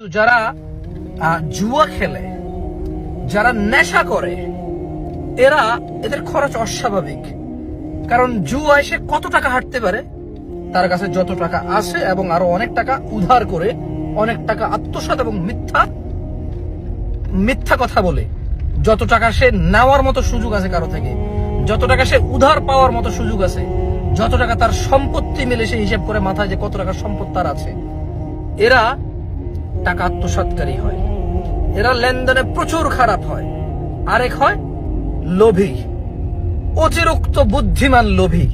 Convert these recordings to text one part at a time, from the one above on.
যারা জুয়া খেলে, যারা নেশা করে, এরা এদের খরচ অস্বাভাবিক। কারণ জুয়া এসে কত টাকা হাঁটতে পারে? তার কাছে যত টাকা আছে এবং আরও অনেক টাকা উধার করে অনেক টাকা আত্মসাৎ এবং মিথ্যা মিথ্যা কথা বলে। যত টাকা সে নেওয়ার মতো সুযোগ আছে কারও থেকে, যত টাকা সে উধার পাওয়ার মতো সুযোগ আছে, যত টাকা তার সম্পত্তি মিলে সে হিসেব করে মাথায় যে কত টাকা সম্পদ তার আছে। এরা টাকা আত্মসাৎকারী হয়। এরা লেনদেনে প্রচুর খারাপ হয়। আরেক হয় লোভী। অতিরিক্ত বুদ্ধিমান লোভী।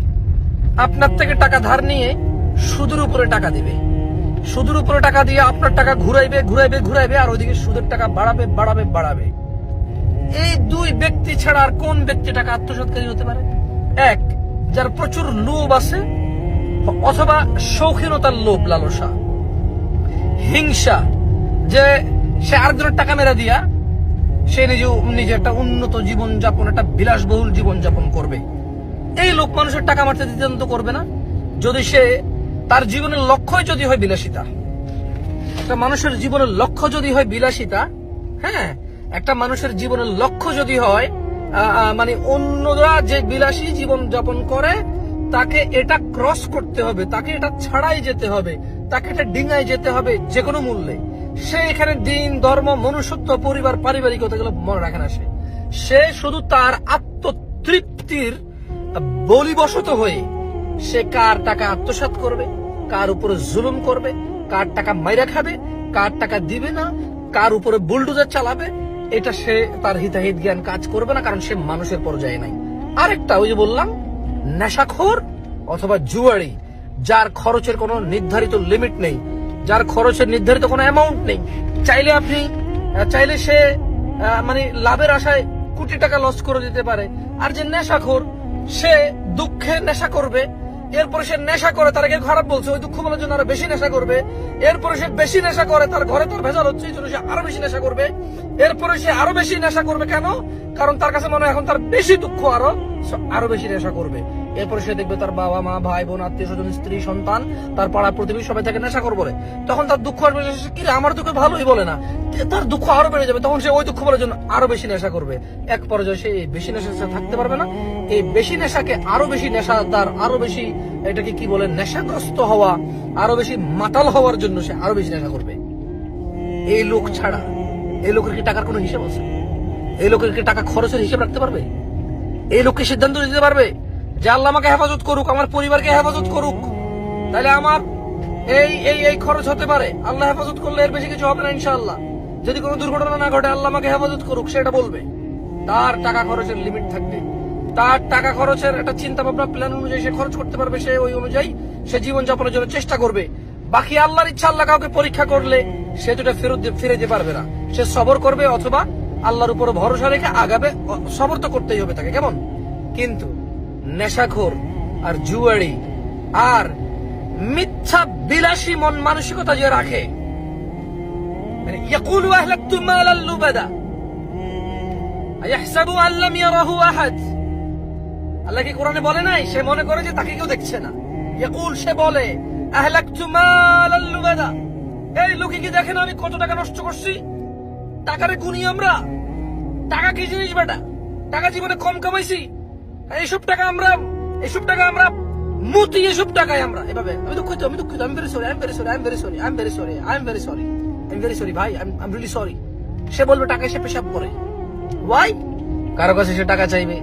আপনার থেকে টাকা ধার নিয়ে সুদের উপরে টাকা দিবে। সুদের উপরে টাকা দিয়ে আপনার টাকা ঘুরাইবে ঘুরাইবে ঘুরাইবে, আর ওইদিকে সুদের টাকা বাড়াবে বাড়াবে বাড়াবে। এই দুই ব্যক্তি ছাড়া আর কোন ব্যক্তি টাকা আত্মসাৎকারী হতে পারে? এক, যার প্রচুর লোভ আছে, অথবা শৌখিনতার লোভ, লালসা। হিংসা যে সে আরেকজনের টাকা মেরা দিয়া সে নিজে নিজে একটা উন্নত জীবনযাপন, একটা বিলাসবহুল জীবনযাপন করবে। এই লোক মানুষের টাকা মারতে দ্বিধান্ত করবে না। যদি সে তার জীবনের লক্ষ্যই যদি হয় বিলাসিতা, একটা মানুষের জীবনের লক্ষ্য যদি হয় বিলাসিতা হ্যাঁ একটা মানুষের জীবনের লক্ষ্য যদি হয় মানে অন্যরা যে বিলাসী জীবন যাপন করে, তাকে এটা ক্রস করতে হবে, তাকে এটা ছাড়াই যেতে হবে, তাকে এটা ডিঙায় যেতে হবে যে কোনো মূল্যে। সে এখানে দিন, ধর্ম, মনুষ্যত্ব, পরিবার পারিবারিকতা গুলো মনে রাখে না সে। শুধু তার আত্মতৃপ্তির বলিবশত হয়ে সে কার টাকা আত্মসাৎ করবে, কার উপরে জুলুম করবে, কার টাকা মাইরা খাবে, কার টাকা দিবে না, কার উপরে বুলডোজার চালাবে, এটা সে তার হিতাহিত জ্ঞান কাজ করবে না, কারণ সে মানুষের পর্যায়ে নাই। আরেকটা ওই যে বললাম, নেশাখোর অথবা জুয়ারি যার খরচের কোনো নির্ধারিত লিমিট নেই। যার খরচের নির্ধারিত কোনো অ্যামাউন্ট নেই। চাইলে আপনি চাইলে সে মানে লাভের আশায় কোটি টাকা লস করে দিতে পারে। আর যে নেশাখোর, সে দুঃখে নেশা করবে, এরপরে সে নেশা করে, তার আগে খারাপ বলছে, ওই দুঃখ বলার জন্য আরও বেশি নেশা করবে। এরপরে সে বেশি নেশা করে, তার ঘরে তার ভেজাল হচ্ছে জন্য সে আরও বেশি নেশা করবে। এরপরে সে আরও বেশি নেশা করবে কেন? কারণ তার কাছে মনে হয় এখন তার বেশি দুঃখ আরও আরও বেশি নেশা করবে। এরপরে সে দেখবে তার বাবা, মা, ভাই, বোন, আত্মীয় স্বজন, স্ত্রী, সন্তান, তার পাড়া প্রতিবেশী সবাই তাকে নেশা করবে তখন তার দুঃখ আসবে কি আমার দুঃখ ভালোই বলে না। তার দুঃখ আরও বেড়ে যাবে, তখন সে ওই দুঃখ বলার জন্য আরও বেশি নেশা করবে। এক পর্যায়ে সে বেশি সাথে থাকতে পারবে না। এই বেশি নেশাকে আরও বেশি নেশাদার আরও বেশি এটাকে কি বলে, নেশাগ্রস্ত হওয়া, আরও বেশি মাতাল হওয়ার জন্য সে আরও বেশি নেশা করবে। এই লোক ছাড়া এই লোকের কি টাকার কোনো হিসাব আছে? এই লোকের কি টাকা খরচের হিসাব রাখতে পারবে? এই লোককে সিদ্ধান্ত দিতে পারবে? যে আল্লাহ আমাকে হেফাজত করুক, আমার পরিবারকে হেফাজত করুক। তাহলে আমার এই এই এই খরচ হতে পারে। আল্লাহ হেফাজত করলে এর বেশি কিছু হবে না ইনশাআল্লাহ। যদি কোনো দুর্ঘটনা না ঘটে, আল্লাহ আমাকে হেফাজত করুক সেটা বলবে। তার টাকা খরচের লিমিট থাকবে। তার টাকা খরচের একটা চিন্তা ভাবনা প্ল্যান অনুযায়ী সে খরচ করতে পারবে, সে ওই অনুযায়ী সে জীবন যাপনের জন্য চেষ্টা করবে। বাকি আল্লাহর ইচ্ছা, আল্লাহ কাউকে পরীক্ষা করলে সে দুটা ফেরত ফিরে যেতে পারবে না। সে সবর করবে অথবা আল্লাহর উপর ভরসা রেখে আগাবে সবর তো করতেই হবে তাকে, কেমন? কিন্তু নেশাখোর আর জুয়ারি আর মিথ্যা বিলাসী মন মানসিকতা যে রাখে। মানে আল্লাহ কোরআনে বলে নাই? সে মনে করে যে তাকে কেউ দেখছে না। সে বলে এই কি আমি কত টাকা নষ্ট করছি? টাকারে গুনি আমরা। টাকা কি জিনিস বেটা? টাকা জীবনে কম কামাইছি। এইসব টাকা আমরা, এইসব টাকা আমরা মুতি এসব টাকায় আমরা। এভাবে, আমি দুঃখিত আমি দুঃখিত আমি very sorry I am very sorry I am very sorry I am very sorry I am very sorry I am very sorry ভাই আই এম রিলি সরি সে বলবে টাকা সে পেশাব করে। ওয়াই কারও কাছে সে টাকা চাইবে।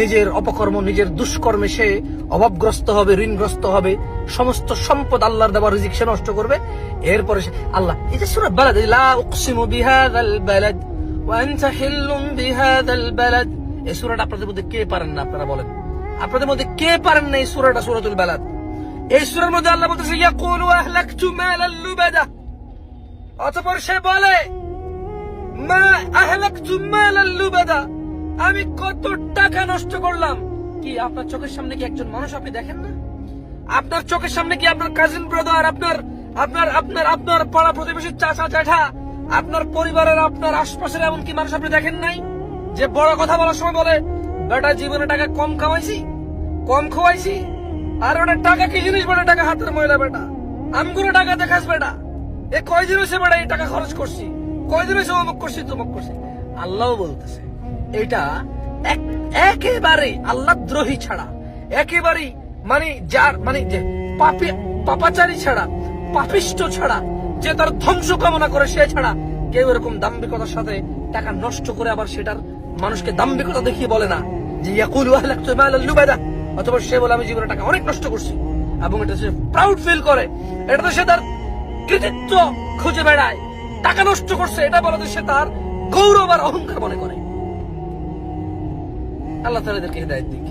নিজের অপকর্ম, নিজের দুষ্কর্মে সে অভাবগ্রস্ত হবে, ঋণগ্রস্ত হবে। সমস্ত সম্পদ আল্লাহর দেওয়া রিজিক সে নষ্ট করবে। এরপরে সে, আল্লাহ, এই যে সূরা বালাদ লা উকসিমু বিহাযাল বালাদ ওয়া আনতা হিল্লুম বিহাযাল বালাদ এই সুরাটা আপনাদের মধ্যে কে পারেন না আপনারা বলেন। আপনাদের মধ্যে কে পারেন না এই সূরাটা সূরাতুল বালাদ? এই সুরের মধ্যে আল্লাহ বলতেছে, ইয়াকুলু আহলাকতু মালাল লুবাদা। অতঃপর সে বলে, মা আহলাকতু মালাল লুবাদা, আমি কত টাকা নষ্ট করলাম। কি, আপনার চোখের সামনে কি একজন মানুষ আপনি দেখেন না? আপনার চোখের সামনে কি আপনার কাজিন ব্রাদার আপনার আপনার আপনার আপনার পাড়া প্রতিবেশীর চাচা, জ্যাঠা, আপনার পরিবারের, আপনার আশপাশের এমন কি মানুষ আপনি দেখেন নাই? যে বড় কথা বলার সময় বলে, বেটা জীবনে টাকা কম কামাইছি, কম খোয়াইছি, আর ওটা টাকা কি জিনিস বেটা টাকা হাতের ময়লা, বেটা। আমগুলো টাকা দেখাস, বেটা। এ কয়দিন হয়েছে বেড়া এই টাকা খরচ করছি? কয়দিন হয়েছে অমুক করছি, তমুক করছি? আল্লাহ বলতেছে এটা একেবারে আল্লাহ দ্রোহী ছাড়া একেবারেই মানে যার মানে যে পাপি, পাপাচারী ছাড়া, পাপিষ্ট ছাড়া, যে তার ধ্বংস কামনা করে সে ছাড়া, কেউ এরকম দাম্ভিকতার সাথে টাকা নষ্ট করে আবার সেটার মানুষকে দাম্ভিকতা দেখিয়ে বলে না যে অথবা সে বলে, আমি জীবনে টাকা অনেক নষ্ট করছি এবং এটা সে প্রাউড ফিল করে। এটা তো সে তার কৃতিত্ব খুঁজে বেড়ায়। টাকা নষ্ট করছে, এটা বলে সে তার গৌরব আর অহংকার মনে করে। আল্লাহ তালা এদেরকে হৃদায়ত দিক।